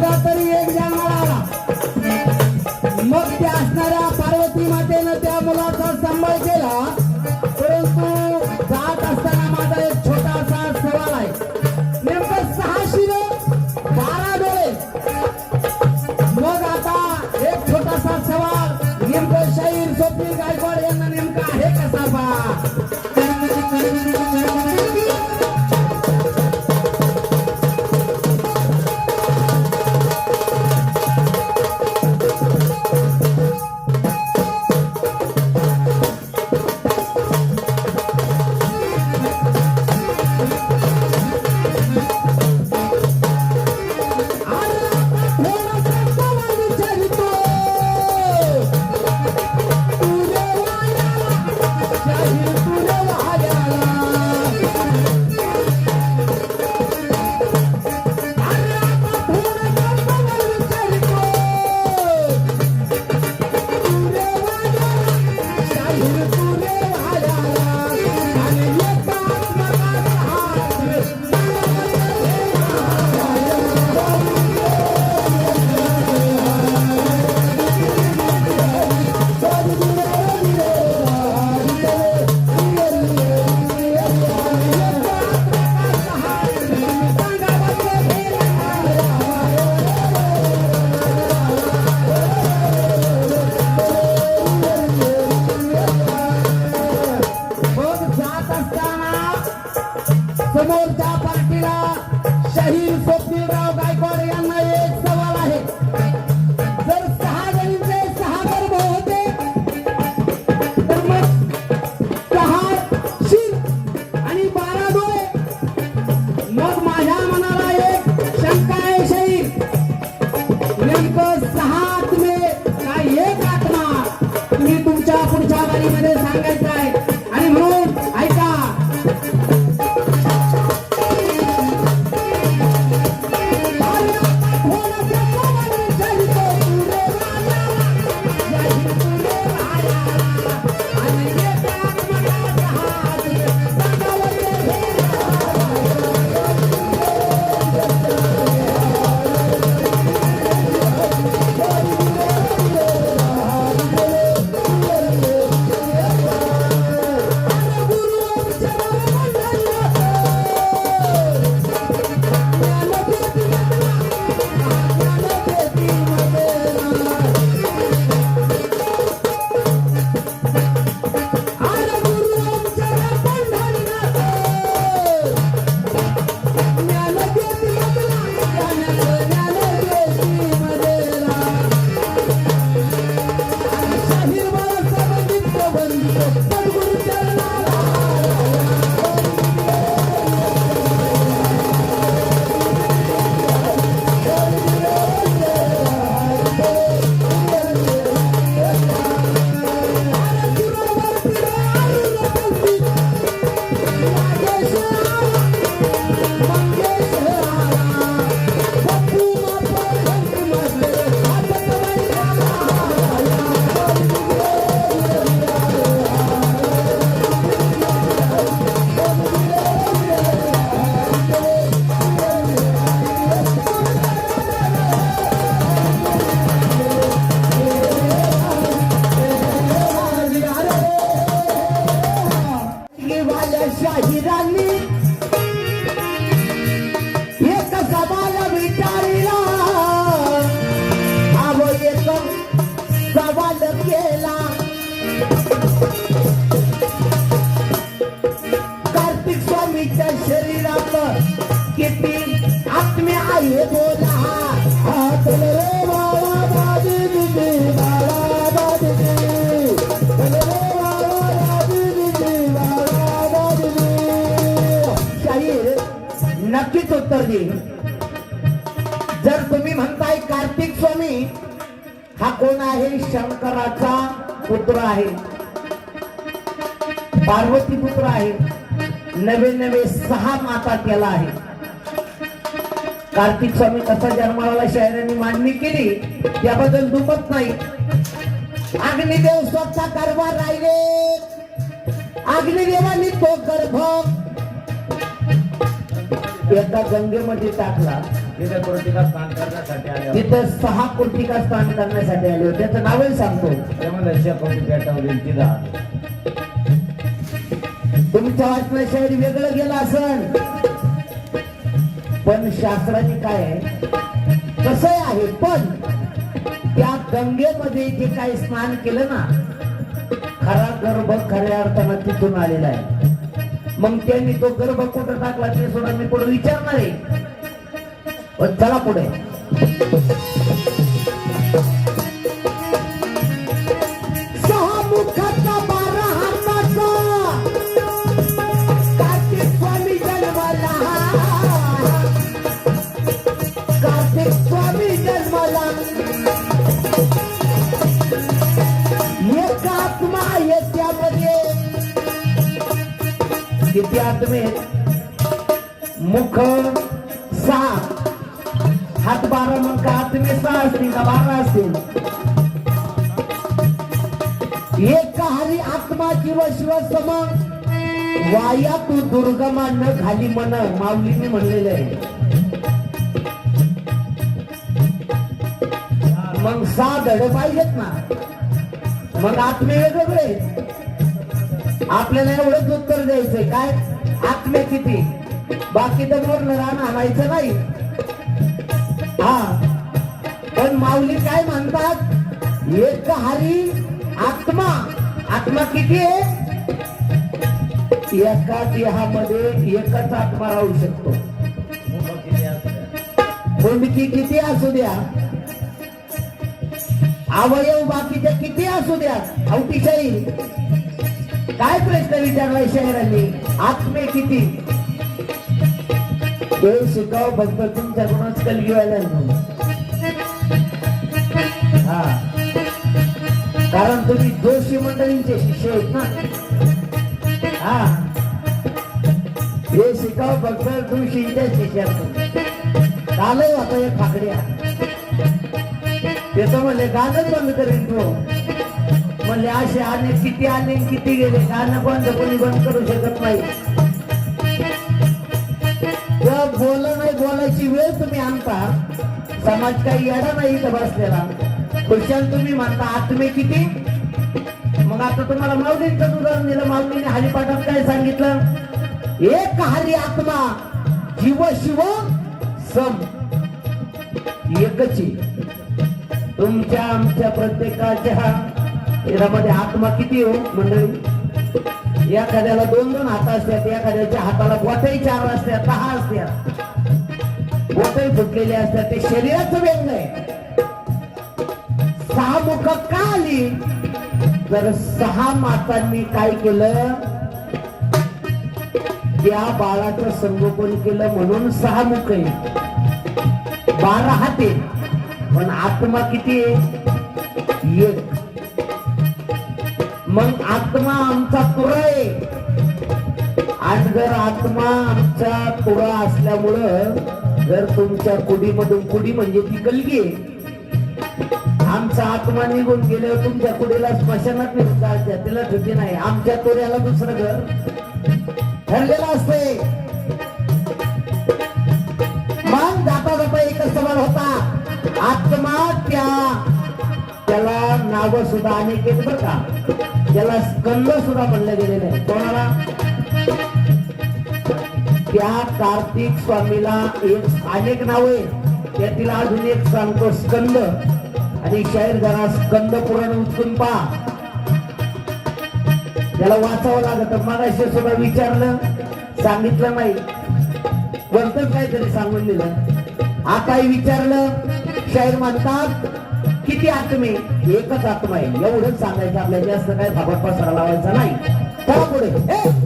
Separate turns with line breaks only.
about that. Shaheer स्वप्नीलराव Gaikwad यांना एक गेला कार्तिक स्वामीच्या शरीरात किती आत्मे आहे बोला. रे बाळा बाजी दिदी बाळा बाजी दिदी. नक्कीच उत्तर देईल जर तुम्ही म्हणताय कार्तिक स्वामी हा कोण आहे शंकराचा पुत्र आहे. पार्वती पुत्र आहे. नवे नवे सहा माता त्याला आहे कार्तिक स्वामी कसा जन्माला शहरांनी मांडणी केली. त्याबद्दल दुखत नाही. अग्निदेव स्वतः गर्भा राहिले. अग्निदेवानी तो गर्भ एकदा गंगेमध्ये टाकला.
तिथे कृतिका स्थान करण्यासाठी आले होते.
तिथं सहा कुर्तिका स्थान करण्यासाठी आले होते. त्याचं नावही सांगतो.
ते म्हणले शेकोटी पेटवली तिथं आले.
तुमच्या वाचलं शहर वेगळं गेलं असन पण शास्त्राने काय आहे? कसं आहे? पण त्या गंगेमध्ये जे काही स्नान केलं ना खरा गर्भ खऱ्या अर्थानं तिथून आलेला आहे. मग त्यांनी तो गर्भ कुठं टाकला ते सुद्धा मी पुढे विचारणार आहे. चला पुढे. सहा कार्तिक किती मुख सहा हात बारा मग का आत्मे सहा असतील का बारा असतील? एक हरी आत्मा जीव शिव सम. वाया तू दुर्गमा न घाली मन. माऊलीने म्हणलेलं आहे. मग सहा धड पाहिजेत ना. मग आत्मे वेगवेगळे आपल्याला एवढंच उत्तर द्यायचंय. काय? आत्मे किती? बाकी तर मोरण रान आणायचं नाही. माऊली काय म्हणतात? एक हरी आत्मा. आत्मा किती आहे? एका देहामध्ये एकच आत्मा राहू शकतो.
किती
मुंडकी किती असू द्या? अवयव बाकीच्या किती असू द्या? अवतीशाही. काय प्रश्न विचारलाय शहरांनी आत्मे किती? ते शिकाव फक्त तुमच्याकडूनच कलगी व्हायला हा. कारण तुम्ही जोशी मंडळींचे शिष्य आहेत ना. हा. हे शिकाव फक्त तुळशीच्या शिष्यात कालही आता एक फाकड्या. त्याचं म्हणले गाणं बंद करेन तो. म्हणले असे आले किती आले किती गेले गाणं बंद कोणी बंद करू शकत नाही. बोल नाही बोलायची वेळ तुम्ही आणता समाज काही यायला नाही इथं बसलेला. खुशाल तुम्ही म्हणता आत्मे किती? मग आता तुम्हाला माऊलींचं उदाहरण दिलं माऊलीने हरिपाठात काय सांगितलं? एक हरी आत्मा जीव शिव सम. एकची. तुमच्या आमच्या प्रत्येकाच्या यामध्ये आत्मा किती हो मंडळी? एखाद्याला दोन दोन हात असतात एखाद्याच्या हाताला बोटही चार असतात दहा असतात. बोटही फुटलेले असतात ते शरीराचं व्यंग आहे. सहा मुख का आली तर सहा मातांनी काय केलं? त्या बाळाचं संगोपन केलं म्हणून सहा मुख आहे बारा हाते पण आत्मा किती आहे? एक. मग आत्मा आमचा तुरा आहे. आणि जर आत्मा आमचा तुरा असल्यामुळं जर तुमच्या कुडीमधून कुडी म्हणजे ती गलगी आहे. आमचा आत्मा निघून गेल्यावर तुमच्या कुडीला स्मशानात निघून जायचं तिला ठुकी नाही. आमच्या तोऱ्याला दुसरं घर ठरलेलं असतंय मग जाता जाता एकच सवाल होता. आत्मा त्या त्याला नाव सुद्धा अनेक आहेत बरं का त्याला स्कंद सुद्धा म्हणलं गेलेलं आहे. कोणाला? त्या कार्तिक स्वामीला एक अनेक नाव आहे. त्यातील अजून एक सांगतो स्कंद. आणि शहर जरा गंध पुराण उचकून पहा. त्याला वाचावं लागत. मगाशी सुद्धा विचारलं. सांगितलं नाही. वरतच काहीतरी सांगून दिलं. आताही विचारलं. शाहीर म्हणतात किती आत्मे? एकच आत्मा आहे. एवढंच सांगायचं आपल्या जास्त काय फाबा पसरा लावायचा नाही. चला पुढे.